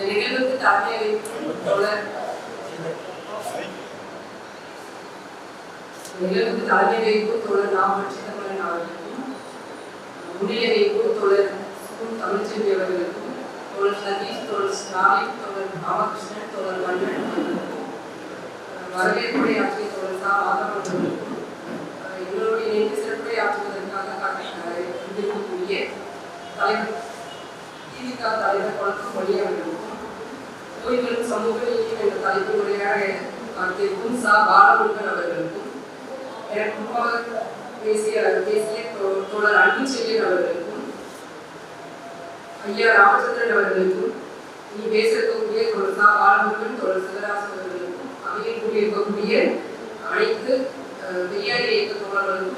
இந்த நிகழ்வுக்கு தலைமை வைக்கும் தோழர் நிகழ்வுக்கு தலைமை வைக்கும் தோழர் நாம் தமிழன் அவர்களுக்கும் முன்னிலை வைக்கும் தோழர் தமிழ்ச்செல்வி அவர்களுக்கும் தோழர் சதீஷ் தோழர் ஸ்டாலின் தோழர் ராமகிருஷ்ணன் தோழர் மன்னன் அவர்களுக்கும் வரவேற்புரை ஆற்றிய தோழர் சா மாதவன் அவர்களுக்கும் எங்களுடைய நினைவு சிறப்புரை ஆற்றுவதற்காக இருக்கக்கூடிய தலைவர் திமுக தலைவர் மொழி அவர்களுக்கும் நோய்களும் சமூக நீதியும் என்ற தலைப்பு உரையாக ஆற்றியிருக்கும் சா பாலமுருகன் அவர்களுக்கும் எனக்கு முன்பாக பேசிய பேசிய தோழர் அன்பு செல்லியன் அவர்களுக்கும் ஐயா ராமச்சந்திரன் அவர்களுக்கும் நீ பேசக்கூடிய தோழர் சா பாலமுருகன் தோழர் சிவராசன் அவர்களுக்கும் அவையில் கூடியிருக்கக்கூடிய அனைத்து அஹ், இயக்க தோழர்களுக்கும்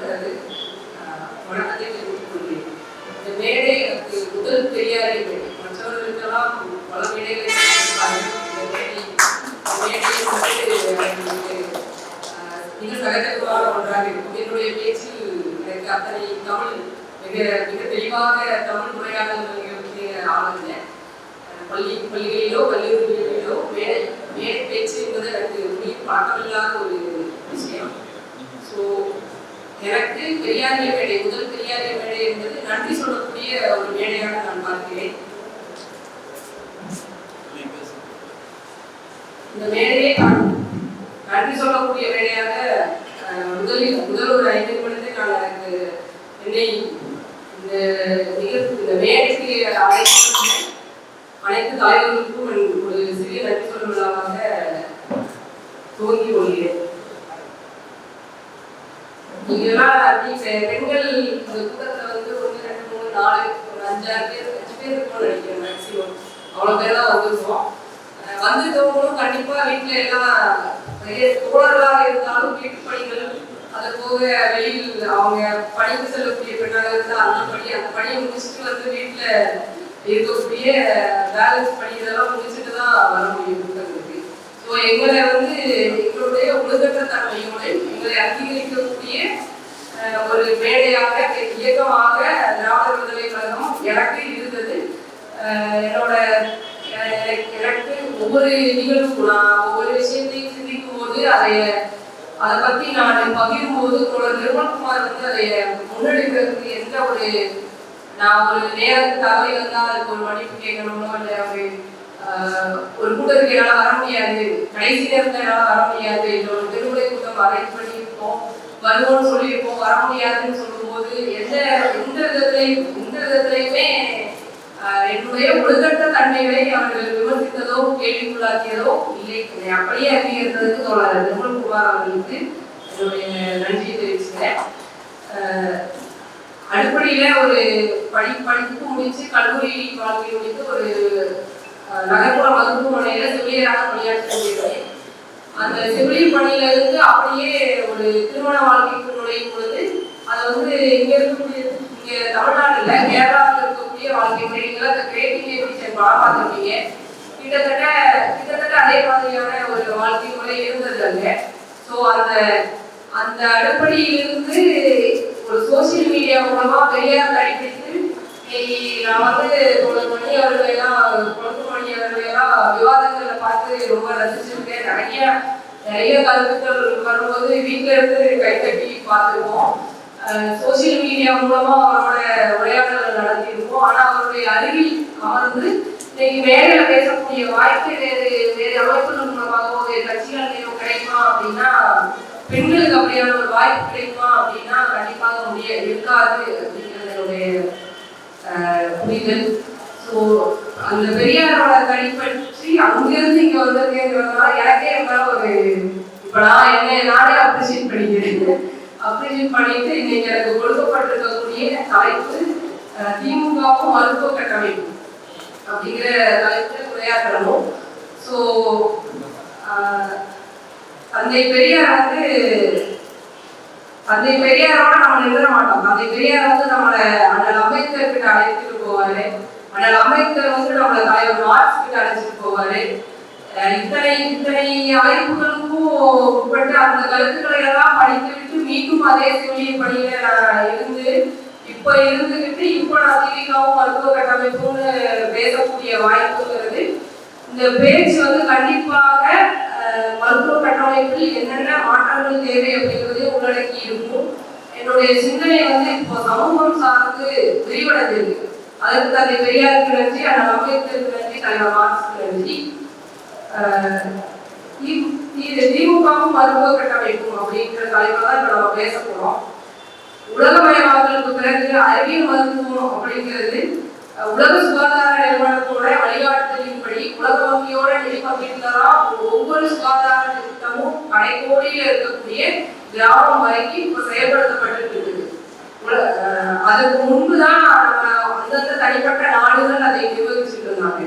நன்றாக இருக்கும் என்னுடைய பேச்சு எனக்கு அத்தனை தமிழ் மிக மிக தெளிவாக தமிழ் உரையாடல்களுக்கு ஆளுங்க பள்ளி பள்ளிகளிலோ கல்லூரிகளிலோ மேடை மேடை பேச்சு என்பது எனக்கு உயிர் பழக்கமில்லாத ஒரு விஷயம். ஸோ எனக்கு பெரியாரிய மேடை முதல் பெரியாரிய மேடை என்பது நன்றி சொல்லக்கூடிய ஒரு மேடையாக நான் பார்க்கிறேன். இந்த மேடையை நான் நன்றி சொல்லக்கூடிய மேடையாக முதலில் முதல் ஒரு ஐந்து நிமிடத்தை நான் எனக்கு என்னை இந்த இந்த மேடைக்கு அழைத்து அனைத்து தலைவர்களுக்கும் ஒரு சிறிய நன்றி சொல்லும் விழாவாக துவங்கி கொள்கிறேன். பெண்கள் இந்த கூட்டத்துல வந்து ஒன்று ரெண்டு மூணு நாலு ஒரு அஞ்சாறு பேர் அஞ்சு பேர் இருக்கும்னு நினைக்கிறேன் மேக்சிமம் அவ்வளோ பேர் தான் வந்திருக்கோம். வந்திருக்கவங்களும் கண்டிப்பாக வீட்டில் எல்லாம் தோழர்களாக இருந்தாலும் வீட்டு பணிகள் அது போக வெளியில் அவங்க பணிக்கு செல்லக்கூடிய பெண்ணாக இருந்தால் அந்த பணி அந்த பணியை முடிச்சுட்டு வந்து வீட்டில் இருக்கக்கூடிய பேலன்ஸ் பணி இதெல்லாம் முடிச்சுட்டு தான் வர முடியும் கூட்டங்களுக்கு ஸோ எங்களை வந்து எங்களுடைய ஒழுங்கற்ற தன்மையோடு எங்களை அங்கீகரிக்கக்கூடிய அஹ், ஒரு மேடையாக இயக்கமாக திராவிட விடுதலை கழகம் எனக்கு இருந்தது. அஹ், என்னோட எனக்கு- ஒவ்வொரு நிகழ்வும் நான் ஒவ்வொரு விஷயத்தையும் போது அதை அதை பத்தி நான் பகிரும் போது தோழர் நிர்மல்குமார் வந்து அதை முன்னெடுக்கிறதுக்கு எந்த ஒரு நான் ஒரு நேரத்துக்கு தவறி வந்தா அதுக்கு ஒரு மன்னிப்பு கேட்கணுமோ இல்லை ஒரு ஒரு கூட்டத்துக்கு என்னால் வர முடியாது கடைசி நேரத்தில் என்னால் வர முடியாது இல்லை ஒரு திருவிழை கூட்டம் அரேஞ்ச் பண்ணியிருக்கோம் வருவோம்னு சொல்லியிருக்கோம் வர முடியாதுன்னு சொல்லும்போது எந்த எந்த விதத்துலையும் எந்த விதத்துலையுமே என்னுடைய ஒழுங்கற்ற தன்மைகளை அவர்கள் விமர்சித்ததோ கேள்விக்குள்ளாக்கியதோ இல்லை. என்னை அப்படியே அங்கீகரித்ததுக்கு தோழர் நிர்மல்குமார் அவர்களுக்கு என்னுடைய நன்றியை தெரிவிச்சுக்கிறேன். அடிப்படையில ஒரு படி படிப்பு முடிச்சு கல்லூரி வாழ்க்கை முடித்து ஒரு நகர்ப்புற மருத்துவமனையில செவிலியராக பணியாற்றி கொண்டிருந்தேன் அந்த செவிலியர் பணியில இருந்து அப்படியே ஒரு திருமண வாழ்க்கைக்கு நுழையும் பொழுது அது வந்து இங்க இருக்கக்கூடிய இங்க தமிழ்நாட்டுல கேரளாவில் இருக்கக்கூடிய வாழ்க்கை முறைகளை அந்த கிரேட்டிங் எபிஷன் படம் கிட்டத்தட்ட கிட்டத்தட்ட அதே மாதிரியான ஒரு வாழ்க்கை முறை இருந்தது அங்க. ஸோ அந்த அந்த அடிப்படையிலிருந்து ஒரு சோசியல் மீடியா மூலமா பெரியார் கடைபிடித்து நான் வந்து தோழர் மணி அவர்களெல்லாம் பொழுது மணி அவர்களெல்லாம் விவாதங்களை பார்த்து ரொம்ப ரசிச்சிருக்கேன். நிறைய நிறைய கருத்துக்கள் வரும்போது வீட்டில இருந்து கைத்தட்டி பார்த்துருக்கோம் சோசியல் மீடியா மூலமா அவரோட உரையாடல்கள் நடத்தியிருக்கோம். ஆனா அவருடைய அருகில் அமர்ந்து இன்னைக்கு மேடையில பேசக்கூடிய வாய்ப்பு வேறு வேறு அமைப்புகள் மூலமாகவோ வேறு கட்சிகள் கிடைக்குமா அப்படின்னா பெண்களுக்கு அப்படியான ஒரு வாய்ப்பு கிடைக்குமா அப்படின்னா கண்டிப்பாக முடியாது இருக்காது அப்படிங்கிறது என்னுடைய புரிதல். ஸோ அந்த பெரியாரோட கடிப்பற்றி அங்கிருந்து இங்க வந்திருக்கேங்கிறதுனால எனக்கே ரொம்ப ஒரு இப்ப நான் என்ன நானே அப்ரிசியேட் பண்ணிக்கிறேன். அப்படின்னு பண்ணிட்டு இன்னைக்கு எனக்கு கொடுக்கப்பட்டிருக்கக்கூடிய தலைப்பு திமுகவும் மருத்துவ கட்டமைப்பு அப்படிங்கிற தலைப்பில் உரையாற்றணும். ஸோ தந்தை பெரியார் வந்து தந்தை பெரியாரோட நம்ம நிறுத்த மாட்டோம். தந்தை பெரியார் வந்து நம்மளை அண்ணல் அம்பேத்கர் கிட்ட அழைச்சிட்டு போவாரு. அண்ணல் அம்பேத்கர் வந்து நம்மளை தலைவர் மார்க்ஸ் கிட்ட அழைச்சிட்டு போவாரு. இத்தனை இத்தனை அழைப்புகளுக்கும் உட்பட்டு அந்த கருத்துக்களை எல்லாம் படித்துவிட்டு மீண்டும் அதே செவிலியர் பணியில இருந்து இப்ப இருந்துகிட்டு இப்ப நான் மருத்துவ கட்டமைப்புன்னு பேசக்கூடிய வாய்ப்புங்கிறது இந்த பேச்சு வந்து கண்டிப்பாக மருத்துவ கட்டமைப்பில் என்னென்ன மாற்றங்கள் தேவை அப்படிங்கிறதே உள்ளடக்கி இருக்கும். என்னுடைய சிந்தனை வந்து இப்போ சமூகம் சார்ந்து விரிவடைஞ்சிருக்கு அதற்கு தந்தை பெரியாருக்கு நன்றி அண்ணன் அம்பேத்கருக்கு நன்றி தலைவர் மார்க்சுக்கு நன்றி. திமுகவும் மருத்துவ கட்டமைப்பும் அப்படிங்கிற தலைவர் தான் இப்போ நம்ம பேச போறோம். உலகமயமாக்கலுக்கு பிறகு அறிவியல் மருத்துவம் அப்படிங்கிறது உலக சுகாதார நிறுவனத்தோட வழிகாட்டுதலின்படி உலக வங்கியோட நிதி ஒவ்வொரு சுகாதார திட்டமும் கடைக்கோடியில் இருக்கக்கூடிய கிராமம் வரைக்கும் இப்போ செயல்படுத்தப்பட்டு இருக்குது உல- அதுக்கு முன்புதான் நம்ம அந்தந்த தனிப்பட்ட நாடுகள் அதை நிர்வகிச்சுட்டு இருந்தாங்க.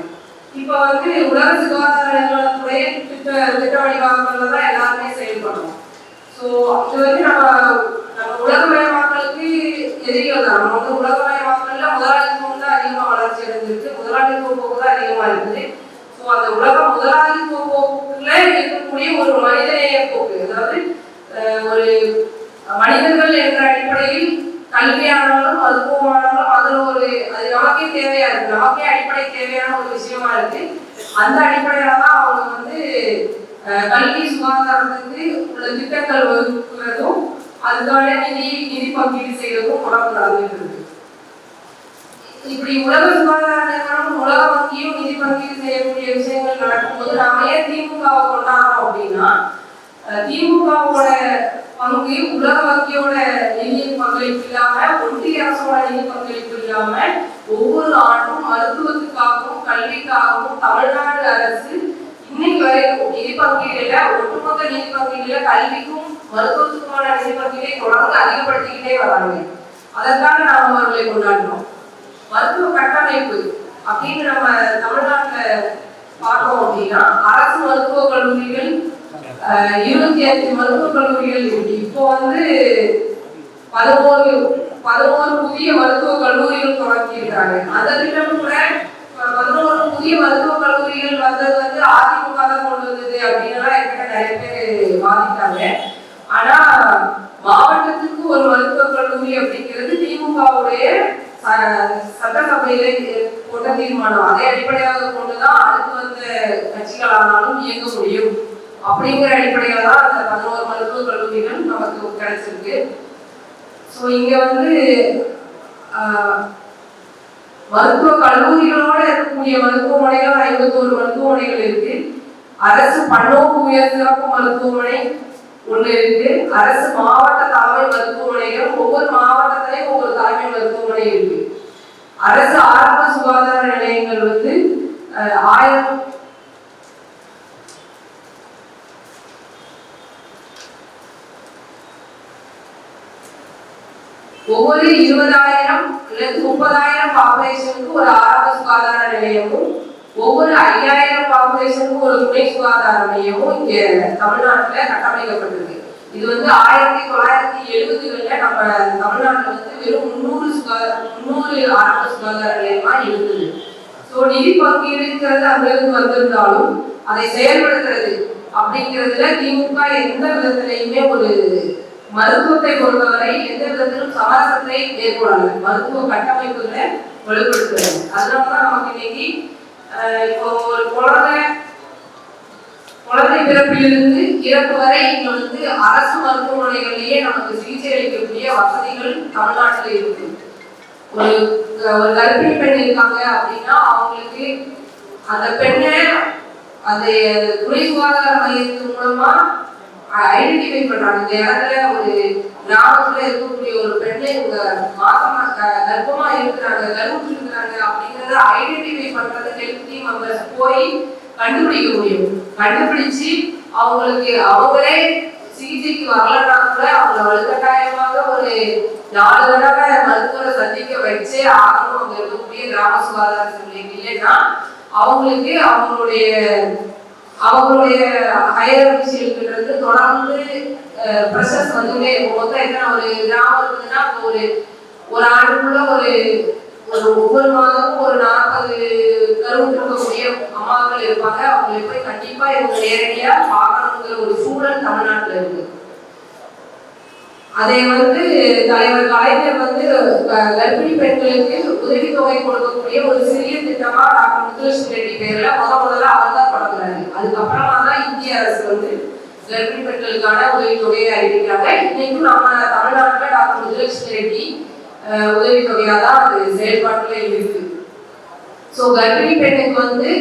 இப்போ வந்து உலக சுகாதார நிறுவனத்துடைய திட்ட திட்ட வடிவாக்கங்கள்ல தான் எல்லாருமே செயல்படுறோம். ஸோ இது வந்து நம்ம நம்ம உலகமயமாக்கலுக்கு எதிரிகள் தான். நம்ம வந்து உலகமயமாக்கல முதலாளித்துவம் தான் அதிகமாக வளர்ச்சி அடைஞ்சிருக்கு. முதலாளித்துவ போக்கு தான் அதிகமாக இருக்குது. ஸோ அந்த உலக முதலாளித்துவ போக்குல இருக்கக்கூடிய ஒரு மனிதநேய போக்கு அதாவது ஒரு மனிதர்கள் என்ற அடிப்படையில் கல்வியானாலும் மருத்துவமானாலும் அதுல ஒரு அது நமக்கே தேவையா இருக்கு. நமக்கே அடிப்படை தேவையான ஒரு விஷயமா இருக்கு. அந்த அடிப்படையில தான் அவங்க வந்து அஹ், கல்வி சுகாதாரத்துக்கு உள்ள திட்டங்கள் வகுக்கிறதும் அதுக்கான நிதி நிதி பங்கீடு செய்யறதும் தொடர்ந்து நடந்துட்டு இப்படி உலக சுகாதார நிறுவனம் உலக வங்கியும் நிதி பங்கீடு செய்யக்கூடிய விஷயங்கள் நடக்கும்போது நாம ஏன் திமுகவை கொண்டாடுறோம் அப்படின்னா திமுகவோட பங்கு உலக வங்கியோட நிதி பங்களிப்பு இல்லாம ஒன்றிய அரசோட நிதி பங்களிப்பு இல்லாம ஒவ்வொரு ஆண்டும் மருத்துவத்துக்காகவும் கல்விக்காகவும் தமிழ்நாடு அரசு இன்னைக்கு வரைக்கும் நிதி பங்கீடுல ஒட்டுமொத்த நிதி பங்கீடுல கல்விக்கும் மருத்துவத்துக்குமான நிதி பங்கீடை தொடர்ந்து அதிகப்படுத்திக்கிட்டே வராங்க. அதற்காக நாம் அவர்களை கொண்டாடுறோம். மருத்துவ கட்டமைப்பு அப்படின்னு நம்ம தமிழ்நாட்டுல பார்த்தோம் அப்படின்னா அரசு மருத்துவக் கல்லூரிகள் இருபத்தி அஞ்சு மருத்துவக் கல்லூரிகள் இருக்கு. இப்போ வந்து பதினோரு பதினோரு புதிய மருத்துவக் கல்லூரிகள் தொடங்கியிருக்காங்க. இருக்காங்க கூட பதினோரு புதிய மருத்துவக் கல்லூரிகள் வந்தது வந்து அதிமுக தான் கொண்டு வந்தது அப்படின்னு என்கிட்ட நிறைய பேர் வாதிட்டாங்க. ஆனா மாவட்டத்துக்கு ஒரு மருத்துவக் கல்லூரி அப்படிங்கிறது திமுகவுடைய சட்டசபையில போட்ட தீர்மானம். அதை அடிப்படையாக கொண்டுதான் அடுத்து வந்த கட்சிகளானாலும் இயங்க முடியும். அப்படிங்கிற அடிப்படையில தான் அந்த பதினோரு மருத்துவக் கல்லூரிகள் நமக்கு கிடைச்சிருக்கு. ஸோ இங்க வந்து மருத்துவ கல்லூரிகளோட இருக்கக்கூடிய மருத்துவமனைகள் ஐம்பத்தோரு மருத்துவமனைகள் இருக்கு. அரசு பன்னோக்கு உயர் சிறப்பு மருத்துவமனை ஒண்ணு இருக்கு. அரசு மாவட்ட தலைமை மருத்துவமனைகள் ஒவ்வொரு மாவட்டத்திலையும் ஒவ்வொரு தலைமை மருத்துவமனை இருக்கு. அரசு ஆரம்ப சுகாதார நிலையங்கள் வந்து ஆயிரம் ஒவ்வொரு இருபதாயிரம் அல்லது முப்பதாயிரம் பாப்புலேஷனுக்கு ஒரு ஆரம்ப சுகாதார நிலையமும் ஒவ்வொரு ஐயாயிரம் பாப்புலேஷனுக்கு ஒரு துணை சுகாதார நிலையமும் இங்கே தமிழ்நாட்டுல கட்டமைக்கப்பட்டிருக்கு. இது வந்து ஆயிரத்தி தொள்ளாயிரத்தி எழுபதுகள்ல நம்ம தமிழ்நாட்டுல வந்து வெறும் முந்நூறு சுகாதார முந்நூறு ஆரம்ப சுகாதார நிலையமா இருந்தது. ஸோ நிதி பங்கீடுங்கிறது அங்கிருந்து வந்திருந்தாலும் அதை செயல்படுத்துறது அப்படிங்கிறதுல திமுக எந்த விதத்திலையுமே ஒரு மருத்துவத்தை பொறுத்தவரை எந்த விதத்திலும் சமரசத்தை மேற்கொள்ளல மருத்துவ கட்டமைப்புகளை வலுப்படுத்துறது அதனாலதான் நமக்கு இன்னைக்கு இப்போ ஒரு குழந்தை குழந்தை பிறப்பிலிருந்து இறப்பு வரை இங்க வந்து அரசு மருத்துவமனைகளிலேயே நமக்கு சிகிச்சை அளிக்கக்கூடிய வசதிகள் தமிழ்நாட்டில் இருக்கு. ஒரு ஒரு கர்ப்பிணி பெண் இருக்காங்க அப்படின்னா அவங்களுக்கு அந்த பெண்ணை அந்த துணை சுகாதார மையத்தின் மூலமா ஐடென்டிஃபை பண்றாங்க. இந்த இடத்துல ஒரு கிராமத்துல இருக்கக்கூடிய ஒரு பெண்ணை இவங்க மாசமா கர்ப்பமா இருக்கிறாங்க கர்ப்பம் இருக்கிறாங்க அப்படிங்கறத ஐடென்டிஃபை பண்றது ஹெல்த் டீம் மெம்பர்ஸ் போய் கண்டுபிடிக்க முடியும். கண்டுபிடிச்சு அவங்களுக்கு அவங்களே சிகிச்சைக்கு வரலன்னா கூட அவங்கள வலுக்கட்டாயமாக ஒரு நாலு தடவை மருத்துவரை சந்திக்க வச்சே ஆகணும் அங்க இருக்கக்கூடிய கிராம சுகாதார நிலையம் இல்லைன்னா அவங்களுக்கு அவங்களுடைய அவங்களுடைய ஹையர் அபிஷியல்கிட்ட தொடர்ந்து ப்ரெஷர்ஸ் வந்துட்டே இருக்கும். மொத்தம் எத்தனை ஒரு கிராமம் இருக்குதுன்னா ஒரு ஒரு ஆண்டுக்குள்ள ஒரு ஒரு ஒவ்வொரு மாதமும் ஒரு நாற்பது கருவுக்கு இருக்கக்கூடிய அம்மாக்கள் இருப்பாங்க. அவங்களை போய் கண்டிப்பா இவங்க நேரடியாக பார்க்கணுங்கிற ஒரு சூழல் தமிழ்நாட்டில் இருக்குது அதை வந்து தலைவர் கலைஞர் வந்து கர்ப்பிணி பெண்களுக்கு உதவி தொகை கொடுக்கக்கூடிய ஒரு சிறிய திட்டமா டாக்டர் முத்துலட்சுமி ரெட்டி பேர்ல முத முதல்ல அவர் தான் தொடங்குறாரு. அதுக்கப்புறமா தான் இந்திய அரசு வந்து கர்ப்பிணி பெண்களுக்கான உதவித்தொகையை அறிவிக்கிறாங்க. இன்னைக்கும் நம்ம தமிழ்நாட்டில் டாக்டர் முத்துலட்சுமி ரெட்டி உதவித்தொகையாக தான் அது செயல்பாட்டில் இருக்கு. ஸோ கர்ப்பிணி பெண்ணுக்கு வந்து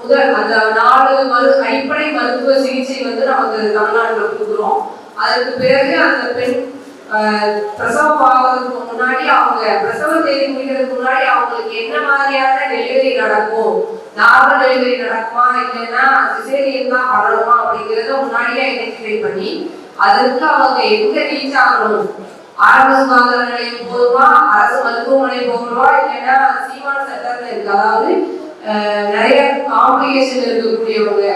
முதல் அந்த நாலு மரு அடிப்படை மருத்துவ சிகிச்சை வந்து நமக்கு தமிழ்நாட்டில் கொடுக்குறோம். அதற்கு பிறகு அந்த பெண் பிரசவம் ஆகிறதுக்கு முன்னாடி அவங்க பிரசவ தேதி முடிக்கிறதுக்கு முன்னாடி அவங்களுக்கு என்ன மாதிரியான டெலிவரி நடக்கும் நார்மல் டெலிவரி நடக்குமா இல்லைன்னா சிசேரியன் தான் பண்ணணுமா அப்படிங்கிறத முன்னாடியே ஐடென்டிஃபை பண்ணி அதற்கு அவங்க எங்க ரீச் ஆகணும்? ஆரம்ப சுகாதார நிலையம் போதுமா அரசு மருத்துவமனை போகணுமா? இல்லைன்னா சீமான் சென்டர்ல இருக்கு. அதாவது நிறைய காம்ப்ளிகேஷன் இருக்கக்கூடியவங்க.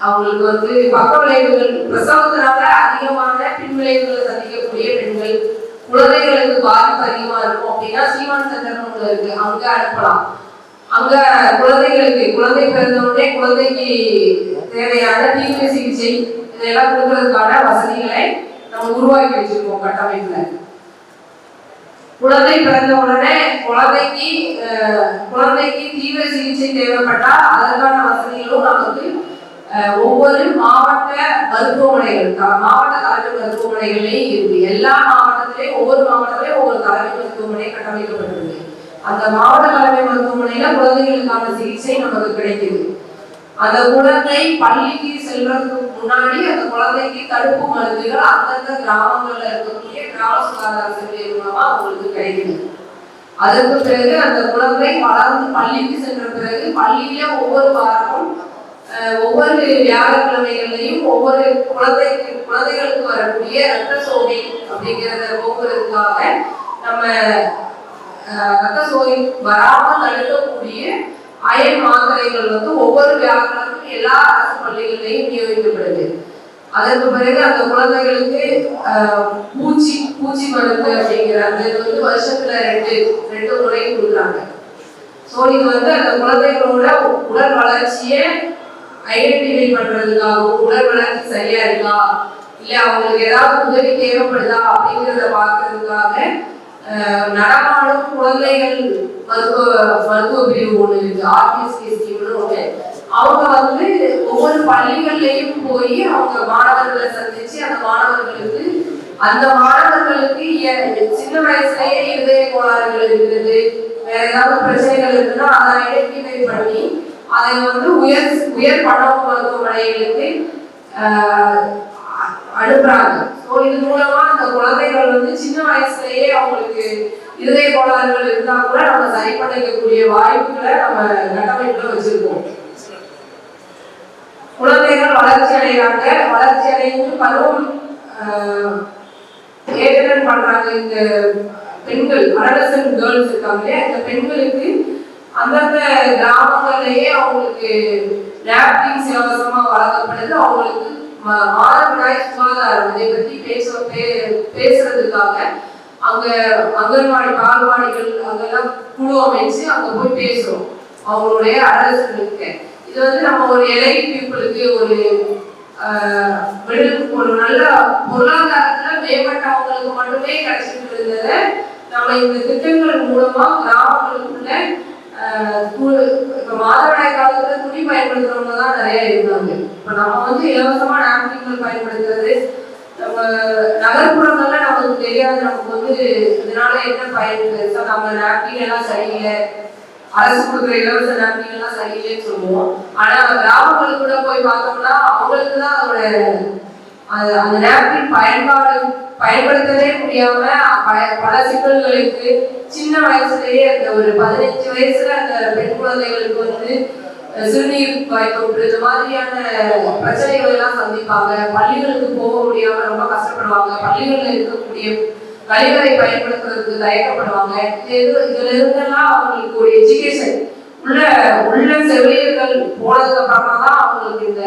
அவங்களுக்கு வந்து பக்க விளைவுகள் பிரசவத்தினால அதிகமான பின்விளைவுகளை சந்திக்கக்கூடிய பெண்கள் குழந்தைகளுக்கு பாதிப்பு அதிகமா இருக்கும் அப்படின்னா சீமான் சென்டர்னு ஒண்ணு இருக்கு. அங்க அனுப்பலாம். அங்க குழந்தைகளுக்கு குழந்தை பிறந்த உடனே குழந்தைக்கு தேவையான தீவிர சிகிச்சை இதெல்லாம் கொடுக்கறதுக்கான வசதிகளை நம்ம உருவாக்கி வச்சிருக்கோம் கட்டமைப்புல. குழந்தை பிறந்த உடனே குழந்தைக்கு குழந்தைக்கு தீவிர சிகிச்சை தேவைப்பட்டா அதற்கான வசதிகளும் நமக்கு ஒவ்வொரு மாவட்ட மருத்துவமனைகள் மாவட்ட தலைமை மருத்துவமனைகள்லேயும் இருக்கு. எல்லா மாவட்டத்திலையும் ஒவ்வொரு மாவட்டத்திலையும் ஒவ்வொரு தலைமை மருத்துவமனை கட்டமைக்கப்பட்டிருக்கு. அந்த மாவட்ட தலைமை மருத்துவமனையில குழந்தைகளுக்கான சிகிச்சை நமக்கு கிடைக்குது. அந்த குழந்தை பள்ளிக்கு செல்றதுக்கு முன்னாடி அந்த குழந்தைக்கு தடுப்பு மருந்துகள் அந்தந்த கிராமங்கள்ல இருக்கக்கூடிய கிராம சுகாதார சேவை மூலமா அவங்களுக்கு கிடைக்குது. அதற்கு பிறகு அந்த குழந்தை வளர்ந்து பள்ளிக்கு சென்ற பிறகு பள்ளியில ஒவ்வொரு வாரமும் ஒவ்வொரு வியாழக்கிழமைகளையும் ஒவ்வொரு குழந்தைக்கு குழந்தைகளுக்கு வரக்கூடிய ரத்த சோகை அப்படிங்கிறத போக்குறதுக்காக நம்ம ரத்த சோகை வராமல் தடுக்கக்கூடிய அயன் மாத்திரைகள் வந்து ஒவ்வொரு வியாழக்கிழமையும் எல்லா அரசு பள்ளிகளிலையும் நியோகிக்கப்படுது. அதற்கு பிறகு அந்த குழந்தைகளுக்கு பூச்சி பூச்சி மருந்து அப்படிங்கிற அந்த இது வந்து வருஷத்துல ரெண்டு ரெண்டு முறை கொடுக்குறாங்க. ஸோ இது வந்து அந்த குழந்தைகளோட உடல் வளர்ச்சியை ஐடென்டிஃபை பண்றதுக்காகவும் உடல் வளர்ச்சி சரியா இருக்கா? இல்ல அவங்களுக்கு ஏதாவது உதவி தேவைப்படுதா? அப்படிங்கிறத பார்க்கறதுக்காக நடமாடும் குழந்தைகள் மருத்துவ மருத்துவ பிரிவு ஒன்று இருக்கு. ஆர்பிஎஸ்கே ஸ்கீம்னு ஒன்று அவங்க வந்து ஒவ்வொரு பள்ளிகள்லயும் போய் அவங்க மாணவர்களை சந்திச்சு அந்த மாணவர்களுக்கு அந்த மாணவர்களுக்கு சின்ன வயசுலயே இருதய கோளாறுகள் இருக்கிறது வேற ஏதாவது பிரச்சனைகள் இருக்குன்னா அதை ஐடென்டிஃபை பண்ணி அதை வந்து உயர் உயர் பணம் மருத்துவமனைகளுக்கு அனுப்புறாங்க. ஸோ இது மூலமா அந்த குழந்தைகள் வந்து சின்ன வயசுலயே அவங்களுக்கு இருதய கோளாறுகள் இருந்தா கூட நம்ம சரி பண்ணிக்கக்கூடிய வாய்ப்புகளை நம்ம கட்டமைப்புல வச்சிருக்கோம். குழந்தைகள் வளர்ச்சி அடைகிறாங்க. வளர்ச்சி அடைந்து பருவம் ஏற்றன் பண்றாங்க இந்த பெண்கள் அடலசன் கேர்ள்ஸ் இருக்காங்க இந்த பெண்களுக்கு அந்தந்த கிராமங்கள்லயே அவங்களுக்கு நாப்கின்ஸ் இலவசமா வழங்கப்படுது. அவங்களுக்கு மாதவிடாய் சுகாதாரம் இதை பத்தி பேச பேசுறதுக்காக அங்க அங்கன்வாடி பால்வாடிகள் அங்கெல்லாம் குழு அமைச்சு அங்க போய் பேசுறோம். அவங்களுடைய அரசுகளுக்கு. இது வந்து நம்ம ஒரு எலை பீப்புளுக்கு ஒரு ஆஹ், ஒரு நல்ல பொருளாதாரத்துல மேம்பட்டவங்களுக்கு மட்டுமே கிடைச்சிட்டு இருந்ததை நம்ம இந்த திட்டங்கள் மூலமா கிராமங்களுக்குள்ள இப்போ மாதவிடாய் காலத்துல துணி பயன்படுத்துறவங்க தான் நிறைய இருந்தாங்க. இப்ப நம்ம வந்து இலவசமா நாப்கின்கள் பயன்படுத்துறது நம்ம நகர்ப்புறங்கள்ல நமக்கு தெரியாது. நமக்கு வந்து இதனால என்ன பயன் பெருசா நம்ம நாப்கின் எல்லாம் சரியில்லை. அரசு கொடுக்குற இலவச நாப்கின் எல்லாம் சரியில்லைன்னு சொல்லுவோம். ஆனா கிராமங்களுக்கு கூட போய் பார்த்தோம்னா அவங்களுக்கு தான் அதோட அது அந்த நாப்கின் பயன்பாடு பயன்படுத்தவே முடியாம பல சிக்கல்களுக்கு சின்ன வயசுலயே அந்த ஒரு பதினஞ்சு வயசுல அந்த பெண் குழந்தைகளுக்கு வந்து சிறுநீர் வாய்ப்பு இந்த மாதிரியான பிரச்சனைகள் எல்லாம் சந்திப்பாங்க. பள்ளிகளுக்கு போக முடியாம ரொம்ப கஷ்டப்படுவாங்க. பள்ளிகள்ல இருக்கக்கூடிய கழிவறை பயன்படுத்துறதுக்கு தயக்கப்படுவாங்க. இது- இதுல இருந்தெல்லாம் அவங்களுக்கு ஒரு எஜுகேஷன் உள்ள உள்ள செவிலியர்கள் போனதுக்கு அப்புறமா தான் அவங்களுக்கு இந்த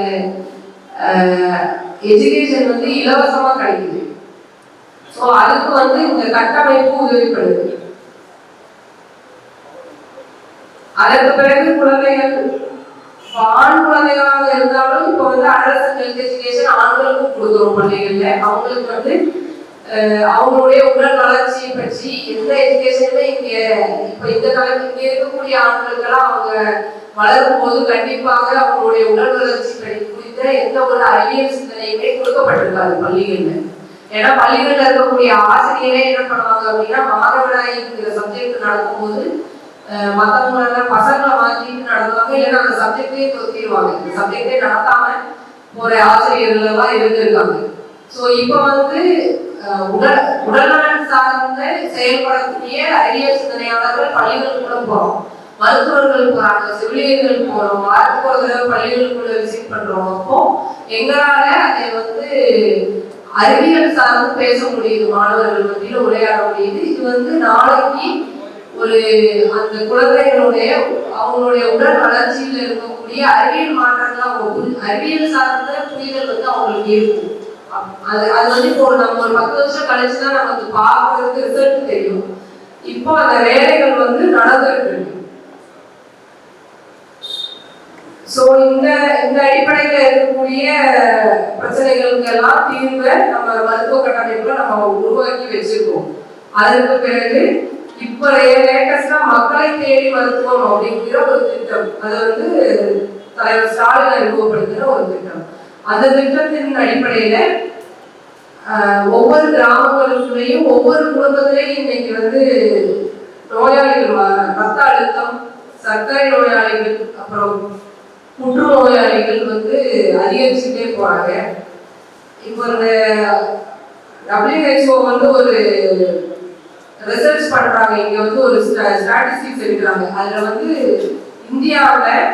எஜுகேஷன் வந்து இலவசமா கிடைக்குது. ஸோ அதுக்கு வந்து இந்த கட்டமைப்பு உதவிப்படுது. அதற்கு பிறகு குழந்தைகள் ஆண் குழந்தைகளாக இருந்தாலும் இப்போ வந்து அடல்சன் ஹெல்த் எஜுகேஷன் ஆண்களுக்கும் கொடுக்குறோம் பள்ளிகள்ல. அவங்களுக்கு வந்து அவங்களுடைய உடல் வளர்ச்சியை பற்றி எந்த எஜுகேஷனுமே இங்க இப்ப இந்த காலத்து இங்க இருக்கக்கூடிய ஆண்களுக்கெல்லாம் அவங்க வளரும் போது கண்டிப்பாக அவங்களுடைய உடல் வளர்ச்சி கிடைக்கும் குறித்த எந்த ஒரு அறிவியல் சிந்தனையுமே கொடுக்கப்பட்டிருக்காது பள்ளிகள்ல. ஏன்னா பள்ளிகள்ல இருக்கக்கூடிய ஆசிரியரே என்ன பண்ணுவாங்க அப்படின்னா மாதவிடாய்ங்கிற சப்ஜெக்ட் நடக்கும்போது அஹ், பசங்களை மாற்றிட்டு நடத்துவாங்க இல்லைன்னா அந்த சப்ஜெக்டே தொத்திடுவாங்க இந்த சப்ஜெக்டே நடத்தாம ஒரு ஆசிரியர்களெல்லாம் இருந்திருக்காங்க. ஸோ இப்போ வந்து உடல் உடல்நலன் சார்ந்த செயல்படக்கூடிய அறிவியல் சிந்தனையாளர்கள் பள்ளிகளுக்குள்ள போறோம். மருத்துவர்கள் போறாங்க செவிலியர்கள் போறோம் வாரத்துக்கு ஒரு தடவை பள்ளிகளுக்குள்ள விசிட் பண்றோம். அப்போ எங்களால அதை வந்து அறிவியல் சார்ந்து பேச முடியுது மாணவர்கள் மத்தியில உரையாட முடியுது. இது வந்து நாளைக்கு ஒரு அந்த குழந்தைகளுடைய அவங்களுடைய உடல் வளர்ச்சியில் இருக்கக்கூடிய அறிவியல் மாற்றங்கள் அவங்க அறிவியல் சார்ந்த புரிதல் வந்து அவங்களுக்கு இருக்கும். அப்- அது அது வந்து இப்போ நம்ம ஒரு பத்து வருஷம் கழிச்சுதான் நம்ம நமக்கு பார்க்கறதுக்கு ரிசல்ட் தெரியும். இப்போ அந்த வேலைகள் வந்து நடந்துட்டு இருக்கு. ஸோ இந்த இந்த அடிப்படையில் இருக்கக்கூடிய பிரச்சனைகளுக்கெல்லாம் தீர்வை நம்ம மருத்துவ கட்டமைப்புல நம்ம உருவாக்கி வச்சிருக்கோம். அதற்கு பிறகு இப்போ லேட்டஸ்டா மக்களை தேடி மருத்துவம் அப்படிங்கிற ஒரு திட்டம். அது வந்து தலைவர் ஸ்டாலின் அறிமுகப்படுத்துகிற ஒரு திட்டம். அந்த திட்டத்தின் அடிப்படையில ஒவ்வொரு கிராமங்களுக்குள்ளேயும் ஒவ்வொரு குடும்பத்திலையும் இன்னைக்கு வந்து நோயாளிகள் ரத்த அழுத்தம் சர்க்கரை நோயாளிகள் அப்புறம் புற்றுநோயாளிகள் வந்து அதிகரிச்சுட்டே போறாங்க. இப்போ இந்த டபிள்யூஹெச்ஓ வந்து ஒரு ரிசர்ச் பண்றாங்க. இங்க வந்து ஒரு ஸ்டாட்டிஸ்டிக்ஸ் எடுக்கிறாங்க. அதுல வந்து இந்தியாவில்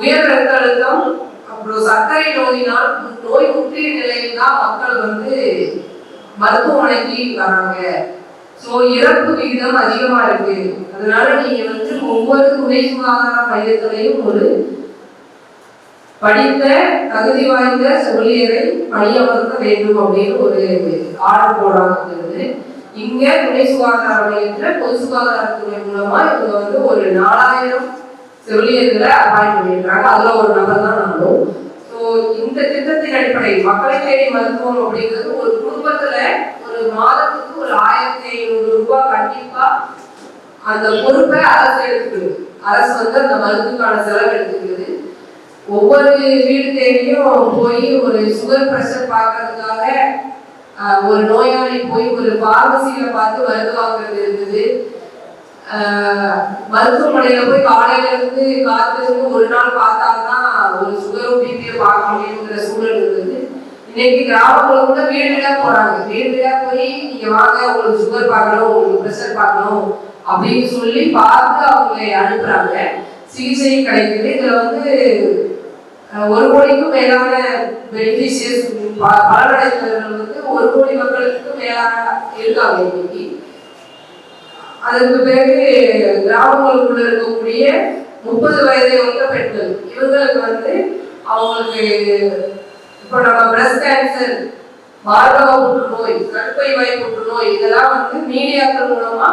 உயர் ரத்த அழுத்தம் அப்புறம் சர்க்கரை நோயினால் நோய் முற்றிய நிலையில் தான் மக்கள் வந்து மருத்துவமனைக்கு வராங்க. ஸோ இறப்பு விகிதம் அதிகமாக இருக்கு. அதனால நீங்கள் வந்து ஒவ்வொரு துணை சுகாதார மையத்திலையும் ஒரு படித்த தகுதி வாய்ந்த செவிலியரை பணியமர்த்த வேண்டும் அப்படின்னு ஒரு ஆர்டர் போடாங்கிறது இங்க துணை சுகாதார நிலையத்துல பொது சுகாதாரத்துறை மூலமா இவங்க வந்து ஒரு நாலாயிரம் செவிலியர்களை அப்பாயின் பண்ணியிருக்காங்க. அதுல ஒரு நபர் தான் நானும். ஸோ இந்த திட்டத்தின் அடிப்படையில் மக்களை தேடி மருத்துவம் அப்படிங்கிறது ஒரு குடும்பத்துல ஒரு மாதத்துக்கு ஒரு ஆயிரத்தி ஐநூறு ரூபாய் கண்டிப்பா அந்த பொறுப்பை அரசு எடுத்துக்கிறது அரசு வந்து அந்த மருந்துக்கான செலவு எடுத்துக்கிறது ஒவ்வொரு வீடு தேடியும் போய் ஒரு சுகர் பிரஷர் பார்க்கறதுக்காக ஒரு நோயாளி போய் ஒரு பார்மசியில பார்த்து மருந்து வாங்குறது இருந்தது மருத்துவமனையில போய் காலையில இருந்து காத்திருந்து ஒரு நாள் பார்த்தாதான் ஒரு சுகரும் பிபியும் பார்க்க முடியுங்கிற சூழல் இருந்தது இன்னைக்கு கிராமத்துல கூட வீடு போறாங்க. வீடு போய் நீங்க வாங்க உங்களுக்கு சுகர் பார்க்கணும் உங்களுக்கு பிரஷர் பார்க்கணும் அப்படின்னு சொல்லி பார்த்து அவங்களை அனுப்புறாங்க. சிகிச்சை கிடைக்குது. இதுல வந்து ஒரு கோடிக்கும் மேலான பெனிஃபிஷியர்ஸ் பலனடைந்தவர்கள் வந்து ஒரு கோடி மக்களுக்கு மேலான இருக்காங்க இன்னைக்கு. அதற்கு பிறகு கிராமங்களுக்குள்ள இருக்கக்கூடிய முப்பது வயதை ஒத்த பெண்கள் இவங்களுக்கு வந்து அவங்களுக்கு இப்போ நம்ம பிரஸ்ட் கேன்சர் மார்பக புற்றுநோய் கருப்பை வாய் புற்றுநோய் இதெல்லாம் வந்து மீடியாக்கள் மூலமா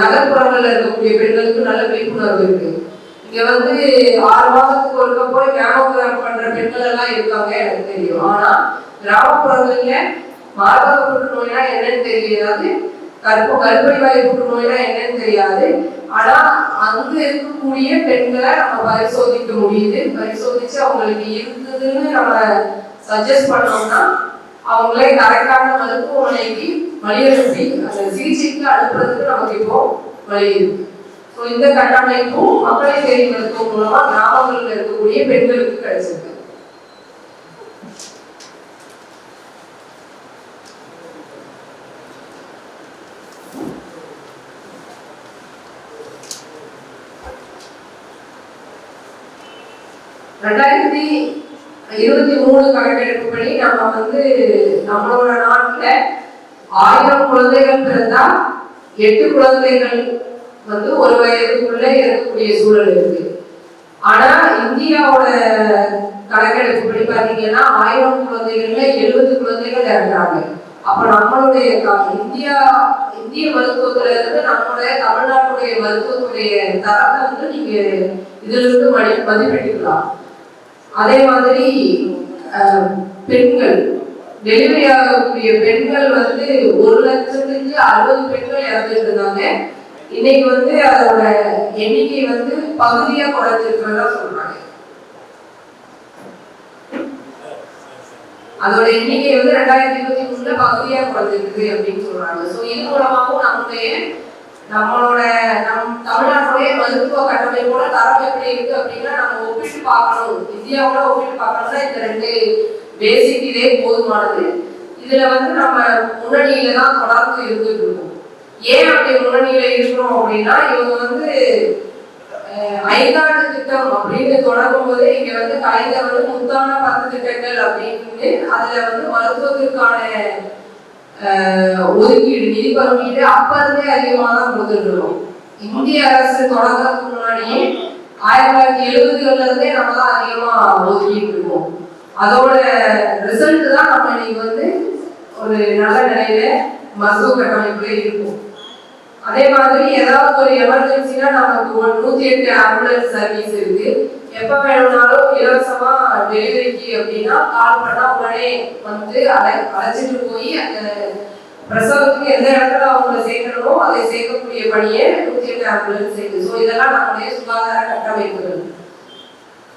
நகர்ப்புறங்களில் நகர்ப்புறங்கள்ல இருக்கக்கூடிய பெண்களுக்கு நல்ல விழிப்புணர்வு இருக்கு. இங்க வந்து ஆறு மாதத்துக்கு ஒருக்க போய் மேமோகிராம் பண்ற பெண்கள் எல்லாம் இருக்காங்க எனக்கு தெரியும். ஆனா கிராமப்புறங்கள்ல மார்பக புற்றுநோய்னா என்னன்னு தெரியாது. கருப்பு கருப்பை புற்று புற்றுநோய்னா என்னன்னு தெரியாது. ஆனா அங்க இருக்கக்கூடிய பெண்களை நம்ம பரிசோதிக்க முடியுது. பரிசோதிச்சு அவங்களுக்கு இருந்ததுன்னு நம்ம சஜஸ்ட் பண்ணோம்னா அவங்களே கரெக்டான மருத்துவமனைக்கு வழியனுப்பி அந்த சிகிச்சைக்கு அனுப்புறதுக்கு நமக்கு இப்போ வழி இருக்கு. ஸோ இந்த கட்டமைப்பும் மக்களை சேவை மருத்துவம் மூலமா கிராமங்களில் இருக்கக்கூடிய பெண்களுக்கு கிடைச்சிருக்கு. ரெண்டாயிரத்தி இருபத்தி மூணு கணக்கெடுப்புப்படி நம்ம வந்து நம்மளோட நாட்டுல ஆயிரம் குழந்தைகள் பிறந்தா எட்டு குழந்தைகள் வந்து ஒரு வயதுக்குள்ள இருக்கக்கூடிய சூழல் இருக்கு. ஆனா இந்தியாவோட கணக்கெடுப்புப்படி பாத்தீங்கன்னா ஆயிரம் குழந்தைகள்ல எழுபது குழந்தைகள் இறங்குறாங்க அப்ப நம்மளுடைய க- இந்தியா இந்திய மருத்துவத்துல இருந்து நம்மளுடைய தமிழ்நாட்டுடைய மருத்துவத்துடைய தரத்தை வந்து நீங்க இதுல இருந்து மதி மதிப்பிட்டுக்கலாம். அதே மாதிரி பெண்கள் டெலிவரி ஆகக்கூடிய பெண்கள் வந்து ஒரு லட்சத்துக்கு அறுபது பெண்கள் இறந்துட்டு இருந்தாங்க இன்னைக்கு வந்து அதோட எண்ணிக்கை வந்து பகுதியா குறைஞ்சிருக்கிறதா சொல்றாங்க. அதோட எண்ணிக்கை வந்து ரெண்டாயிரத்தி இருபத்தி மூணுல பகுதியா குறைஞ்சிருக்கு அப்படின்னு சொல்றாங்க. ஸோ இது மூலமாகவும் நம்மளுடைய நம்மளோட நம் தமிழ்நாட்டுடைய மருத்துவ கட்டமைப்போட தரம் எப்படி இருக்கு அப்படின்னா நம்ம ஒப்பிட்டு பார்க்கணும். இந்தியாவோட ஒப்பிட்டு பார்க்கணும்னா இந்த ரெண்டு பேசிக் இதே போதுமானது. இதுல வந்து நம்ம முன்னணியில தான் தொடர்ந்து இருந்துட்டு இருக்கோம். ஏன் அப்படி முன்னணியில இருக்கிறோம் அப்படின்னா இவங்க வந்து ஐந்தாண்டு திட்டம் அப்படின்னு தொடங்கும் போது இங்க வந்து கலைஞர் வந்து முத்தான பத்து திட்டங்கள் அப்படின்னு அதுல வந்து மருத்துவத்திற்கான ஒதுக்கீடு நிதி பங்கீடு அப்ப இருந்தே அதிகமாக தான் கொடுத்துருக்கோம் இந்திய அரசு தொடங்கிறதுக்கு முன்னாடியே ஆயிரத்தி தொள்ளாயிரத்தி எழுபதுகள்ல இருந்தே நம்ம தான் அதிகமா ஒதுக்கிட்டு இருக்கோம் அதோட ரிசல்ட் தான் நம்ம இன்னைக்கு வந்து ஒரு நல்ல நிலையில மருத்துவ கட்டமைப்புல இருக்கும். அதே மாதிரி ஏதாவது ஒரு எமர்ஜென்சினா நமக்கு ஒரு நூத்தி எட்டு ஆம்புலன்ஸ் சர்வீஸ் இருக்கு. எப்ப வேணும்னாலும் இலவசமா டெலிவரிக்கு அப்படின்னா கால் பண்ணா உடனே வந்து அழை அழைச்சிட்டு போய் அந்த பிரசவத்துக்கு எந்த இடத்துல அவங்கள சேர்க்கணுமோ அதை சேர்க்கக்கூடிய பணியே நூத்தி எட்டு ஆம்புலன்ஸ் இருக்கு. ஸோ இதெல்லாம் நம்முடைய சுகாதார கட்டமைப்புகள்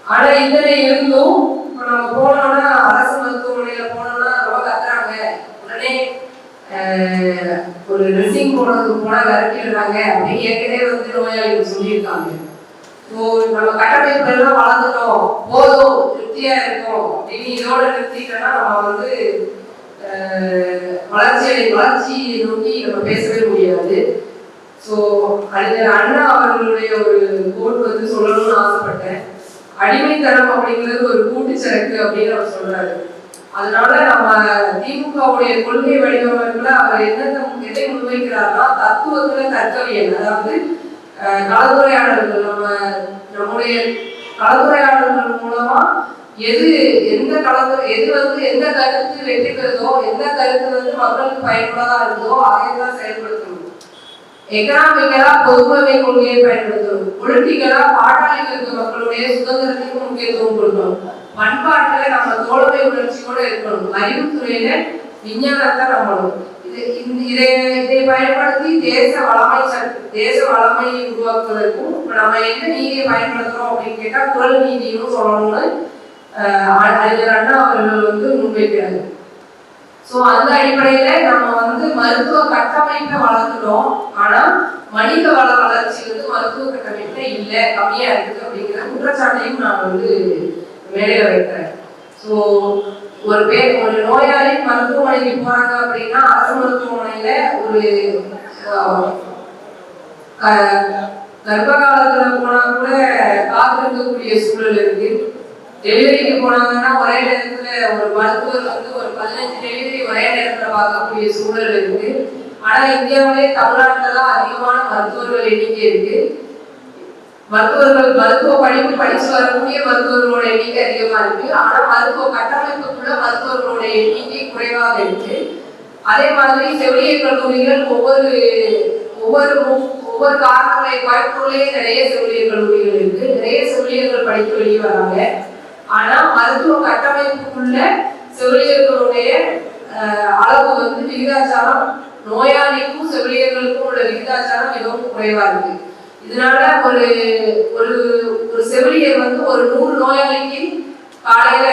ஆனா இதுல இருந்தும் நம்ம போனோம்னா அரசு மருத்துவமனையில போனோம்னா ரொம்ப கத்துறாங்க. உடனே ஒரு ட்ரெஸ்ஸிங் போடுறதுக்கு போனா விரட்டிடுறாங்க அப்படின்னு ஏற்கனவே வந்து நோயாளிகள் சொல்லியிருக்காங்க. ஸோ நம்ம கட்டமைப்புல எல்லாம் வளர்ந்துட்டோம். போதும் திருப்தியாக இருக்கும் அப்படின்னு இதோட நிறுத்திட்டோம்னா நம்ம வந்து வளர்ச்சியை வளர்ச்சி வளர்ச்சி நோக்கி நம்ம பேசவே முடியாது. ஸோ அறிஞர் அண்ணா அவர்களுடைய ஒரு கோட் வந்து சொல்லணும்னு ஆசைப்பட்டேன். அடிமைத்தனம் அப்படிங்கிறது ஒரு கூட்டுச்சரக்கு அப்படின்னு அவர் சொல்றாரு. அதனால நம்ம திமுகவுடைய கொள்கை வடிவமைப்புல அவர் என்னென்ன எதை முன்வைக்கிறார்னா தத்துவத்துல தற்கவியல். அதாவது கலந்துரையாடல்கள். நம்ம நம்முடைய கலந்துரையாடல்கள் மூலமா எது எந்த கலந்து எது வந்து எந்த கருத்து வெற்றி பெறுதோ எந்த கருத்து வந்து மக்களுக்கு பயனுள்ளதா இருந்ததோ அதையெல்லாம் செயல்படுத்தணும் எக்கனாமிக்கலா பொதுமை கொள்கையை பயன்படுத்தணும் பொலிட்டிக்கலா பாட்டாளிகளுக்கு மக்களுடைய சுதந்திரத்துக்கு முக்கியத்துவம் கொடுக்கணும் பண்பாட்டுல நம்ம தோழமை உணர்ச்சியோட இருக்கணும். அறிவு துறையில விஞ்ஞானத்தை நம்பணும் இது இதை இதை பயன்படுத்தி தேச வளமை தேச வளமையை உருவாக்குவதற்கும் இப்ப நம்ம என்ன நீதியை பயன்படுத்துறோம் அப்படின்னு கேட்டா குரல் நீதியும் சொல்லணும்னு அறிஞர் அண்ணா அவர்கள் வந்து முன்வைக்கிறாங்க ஸோ அந்த அடிப்படையில நம்ம வந்து மருத்துவ கட்டமைப்பை வளர்த்துட்டோம். ஆனா மனித வள வளர்ச்சி வந்து மருத்துவ கட்டமைப்புல இல்லை. கம்மியா இருக்கு அப்படிங்கிற குற்றச்சாட்டையும் நான் வந்து மேலே வைக்கிறேன் ஸோ ஒரு பேர் ஒரு நோயாளி மருத்துவமனைக்கு போறாங்க அப்படின்னா அரசு மருத்துவமனையில ஒரு கர்ப்ப காலத்துல போனா கூட காத்திருக்கக்கூடிய சூழல் இருக்கு. டெலிவரிக்கு போனாங்கன்னா ஒரே நேரத்துல ஒரு மருத்துவர் வந்து ஒரு பதினஞ்சு டெலிவரி ஒரே நேரத்துல பார்க்கக்கூடிய சூழல் இருக்கு. ஆனா இந்தியாவிலே தமிழ்நாட்டுல தான் அதிகமான மருத்துவர்கள் எண்ணிக்கை இருக்கு. மருத்துவர்கள் மருத்துவ படிப்பு படிச்சு வரக்கூடிய மருத்துவர்களோட எண்ணிக்கை அதிகமா இருக்கு. ஆனா மருத்துவ கட்டமைப்புக்குள்ள மருத்துவர்களோட எண்ணிக்கை குறைவாக இருக்கு. அதே மாதிரி செவிலியர் கல்லூரிகள் ஒவ்வொரு ஒவ்வொரு ஒவ்வொரு காரணங்களை கோயம்புத்தூர்லயே நிறைய செவிலியர் கல்லூரிகள் இருக்கு. நிறைய செவிலியர்கள் படித்து வெளியே வராங்க. ஆனா மருத்துவ கட்டமைப்புக்குள்ள செவிலியர்களுடைய அளவு வந்து விகிதாச்சாரம் நோயாளிக்கும் செவிலியர்களுக்கும் உள்ள விகிதாச்சாரம் மிகவும் குறைவா இருக்கு. இதனால ஒரு ஒரு ஒரு செவிலியர் வந்து ஒரு நூறு நோயாளிக்கு காலையில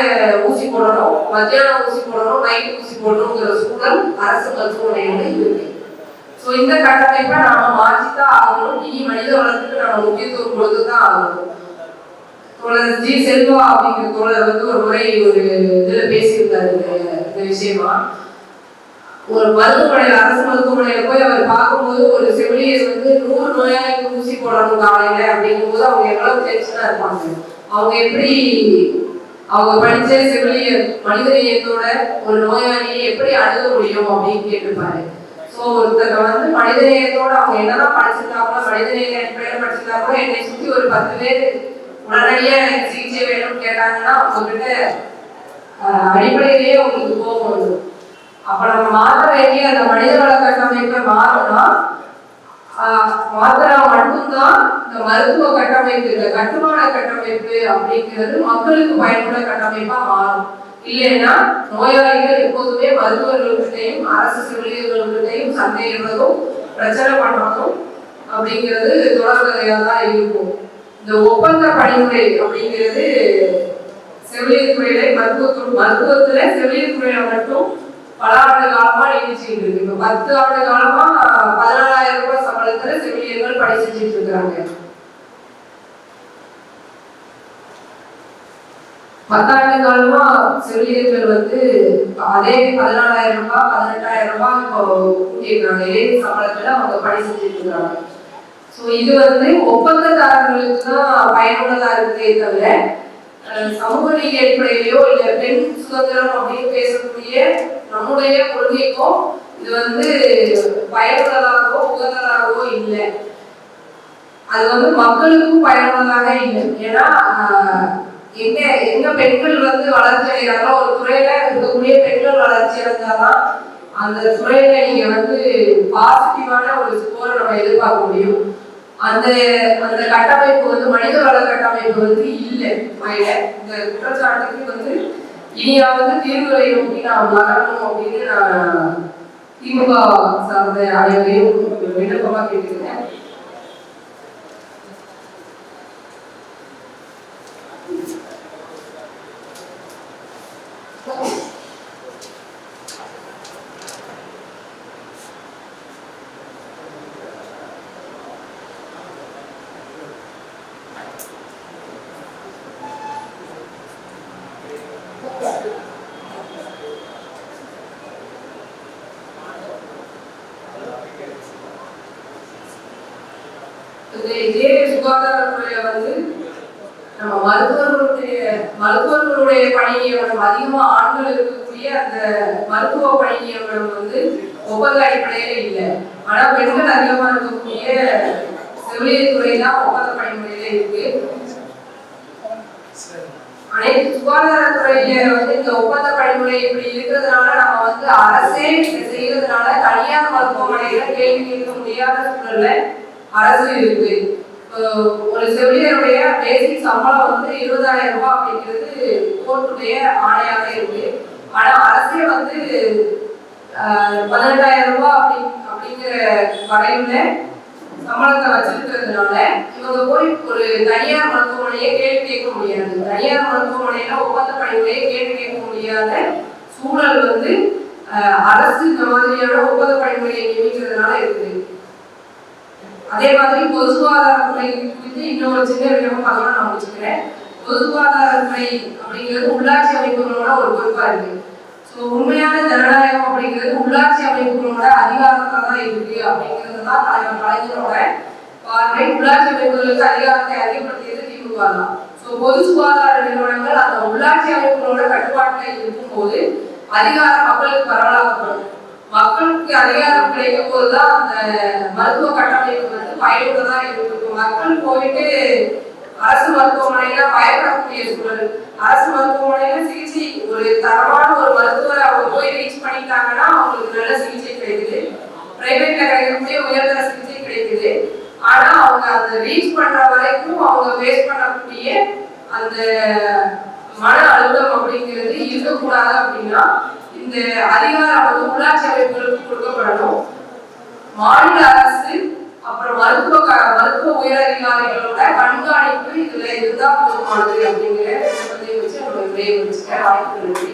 ஊசி போடணும் மத்தியானம் ஊசி போடணும் நைட் ஊசி போடணுங்கிற சூழல் அரசு மருத்துவமனையில இருக்கு. ஸோ இந்த கட்டமைப்பை நாம மாற்றித்தான் ஆகணும். இனி மனித வளத்துக்கு நம்ம முக்கியத்துவம் கொடுத்துதான் ஆகணும். தோழர் ஜி. செல்வா அப்படிங்கிற தோழர் வந்து ஒரு முறை ஒரு இதுல பேசியிருந்தாரு இந்த விஷயமா. ஒரு மருத்துவமனையில அரசு மருத்துவமனையில போய் அவர் பார்க்கும்போது ஒரு செவிலியர் வந்து நூறு நோயாளிக்கு ஊசி போடணும் காலையில அப்படிங்கும்போது அவங்க எவ்வளவு டென்ஷனா இருப்பாங்க. அவங்க எப்படி அவங்க படிச்ச செவிலியர் மனிதநேயத்தோட ஒரு நோயாளியை எப்படி அணுக முடியும் அப்படின்னு கேட்டிருப்பாரு. ஸோ ஒருத்தர் வந்து மனித நேயத்தோட அவங்க என்னதான் படிச்சிருக்காங்களோ ரெண்டு அடிப்படையில் படிச்சிருந்தாங்களோ என்னை சுத்தி ஒரு பத்து பேர் உடனடியா எனக்கு சிகிச்சை வேணும்னு கேட்டாங்கன்னா அவங்க கிட்ட அடிப்படையிலேயே உங்களுக்கு கோபம் வந்துடும் அப்ப நம்ம மாற்ற வேண்டிய அந்த மனித வள கட்டமைப்பை மாறணும்னா மாத்திரா மட்டும்தான் இந்த மருத்துவ கட்டமைப்பு இந்த கட்டுமான கட்டமைப்பு அப்படிங்கிறது மக்களுக்கு பயனுள்ள கட்டமைப்பா மாறும். இல்லைன்னா நோயாளிகள் எப்போதுமே மருத்துவர்கள்கிட்டையும் அரசு செவிலியர்கள்கிட்டையும் சந்தேகிடுறதும் பிரச்சனை பண்றதும் அப்படிங்கிறது தொடர்கதையா தான் இருக்கும். இந்த ஒப்பந்த பணிமுறை அப்படிங்கிறது செவிலியர் துறையில மருத்துவ மருத்துவத்துல செவிலியர் துறையில மட்டும் பல ஆண்டு காலமா நீடிச்சுட்டு இருக்கு. இப்ப பத்து ஆண்டு காலமா பதினாலாயிரம் ரூபாய் சம்பளத்துல செவிலியர்கள் பணி செஞ்சுட்டு இருக்காங்க. பத்தாண்டு காலமா செவிலியர்கள் வந்து அதே பதினாலாயிரம் ரூபாய் பதினெட்டாயிரம் ரூபாய் இப்போ கூட்டியிருக்காங்க. இதே சம்பளத்துல அவங்க பணி செஞ்சுட்டு இருக்காங்க. ஸோ இது வந்து ஒப்பந்ததாரர்களுக்கு தான் பயனுள்ளதா இருக்கே தவிர சமூக நீதி அடிப்படையிலையோ இல்ல பெண் சுதந்திரம் அப்படின்னு பேசக்கூடிய நம்முடைய கொள்கைக்கும் இது வந்து பயனுள்ளதாகவோ உகந்ததாகவோ இல்லை. அது வந்து மக்களுக்கும் பயனுள்ளதாக இல்லை. ஏன்னா எங்க எங்க பெண்கள் வந்து வளர்ச்சி அடைகிறாங்களோ ஒரு துறையில இருக்கக்கூடிய பெண்கள் வளர்ச்சி அடைஞ்சாதான் அந்த துறையில நீங்க வந்து பாசிட்டிவான ஒரு ஸ்கோரை நம்ம எதிர்பார்க்க முடியும். அந்த அந்த கட்டமைப்பு வந்து மனித வள கட்டமைப்பு வந்து இல்லை. இந்த குற்றச்சாட்டுக்கு வந்து இனியாவது தீர்வுகளை நோக்கி நாம் நகரணும் அப்படின்னு நான் திமுக சார்ந்த அனைவரையும் விண்ணப்பமா கேட்டுக்கிறேன் இந்த இதே சுகாதாரத்துறையில வந்து நம்ம மருத்துவர்களுடைய மருத்துவர்களுடைய பணி நியமனம் அதிகமா ஆண்கள் இருக்கக்கூடிய அந்த மருத்துவ பணி நியமனம் வந்து ஒப்பந்த அடிப்படையில இல்லை ஆனா பெண்கள் அதிகமா இருக்கக்கூடிய செவிலியர் துறை தான் ஒப்பந்த பணி முறையில இருக்கு அனைத்து சுகாதாரத்துறையில வந்து இந்த ஒப்பந்த படிமுறை இப்படி இருக்கிறதுனால நம்ம வந்து அரசே இதை செய்யறதுனால தனியார் மருத்துவமனையில கேள்வி கேட்க முடியாத சூழல்ல அரசு இருக்கு. ஒரு செவிலியருடைய பேசிக் சம்பளம் வந்து இருபதாயிரம் ரூபாய் அப்படிங்கிறது கோர்ட்டுடைய ஆணையாக இருக்கு. ஆனா அரசே வந்து பதினெட்டாயிரம் ரூபாய் அப்படி அப்படிங்கிற வரையில சம்பளத்தை வச்சிருக்கிறதுனால இவங்க போய் ஒரு தனியார் மருத்துவமனையை கேள்வி கேட்க முடியாது. தனியார் மருத்துவமனையில ஒப்பந்த பணிகளையே கேள்வி கேட்க முடியாத சூழல் வந்து அரசு இந்த மாதிரியான ஒப்பந்த பணிமுறையை நியமிக்கிறதுனால இருக்குது. அதே மாதிரி பொது சுகாதாரத்துறை குறித்து இன்னொரு சின்ன விவரம் பார்க்கலாம் நான் முடிச்சுக்கிறேன் பொது சுகாதாரத்துறை அப்படிங்கிறது உள்ளாட்சி அமைப்புகளோட ஒரு பொறுப்பா இருக்கு. ஸோ உண்மையான ஜனநாயகம் அப்படிங்கிறது உள்ளாட்சி அமைப்புகளோட அதிகாரத்துல தான் இருக்கு அப்படிங்கிறது தான் தலைவர் கலைஞரோட பார்வை. உள்ளாட்சி அமைப்புகளுக்கு அதிகாரத்தை அதிகப்படுத்தியது திமுக தான். ஸோ பொது சுகாதார நிறுவனங்கள் அந்த உள்ளாட்சி அமைப்புகளோட கட்டுப்பாட்டில் இருக்கும்போது அதிகாரம் மக்களுக்கு பரவலாகப்படும் மக்களுக்கு அதிகாரம் கிடைக்கும் போதுதான் அந்த மருத்துவ கட்டமைப்பு வந்து பயனுள்ளதா இருக்கும். மக்கள் போயிட்டு அரசு மருத்துவமனையில பயப்படக்கூடிய சூழல் அரசு மருத்துவமனையில சிகிச்சை ஒரு தரமான ஒரு மருத்துவரை அவங்க போய் ரீச் பண்ணிட்டாங்கன்னா அவங்களுக்கு நல்ல சிகிச்சை கிடைக்குது. பிரைவேட்ல கிடைக்கக்கூடிய உயர்தர சிகிச்சை கிடைக்குது. ஆனா அவங்க அந்த ரீச் பண்ற வரைக்கும் அவங்க வேஸ்ட் பண்ணக்கூடிய அந்த மன அழுத்தம் அப்படிங்கிறது இருக்கக்கூடாது அப்படின்னா இந்த அதிகாரம் வந்து உள்ளாட்சி அமைப்புகளுக்கு கொடுக்கப்படணும். மாநில அரசு அப்புறம் மருத்துவ க- மருத்துவ உயர் அதிகாரிகளோட கண்காணிப்பு இதுல இருந்தா போதுமானது அப்படிங்கிற விண்ணப்பத்தை வச்சு நம்ம விரைவு வச்சுக்க வாய்ப்பு இருக்கு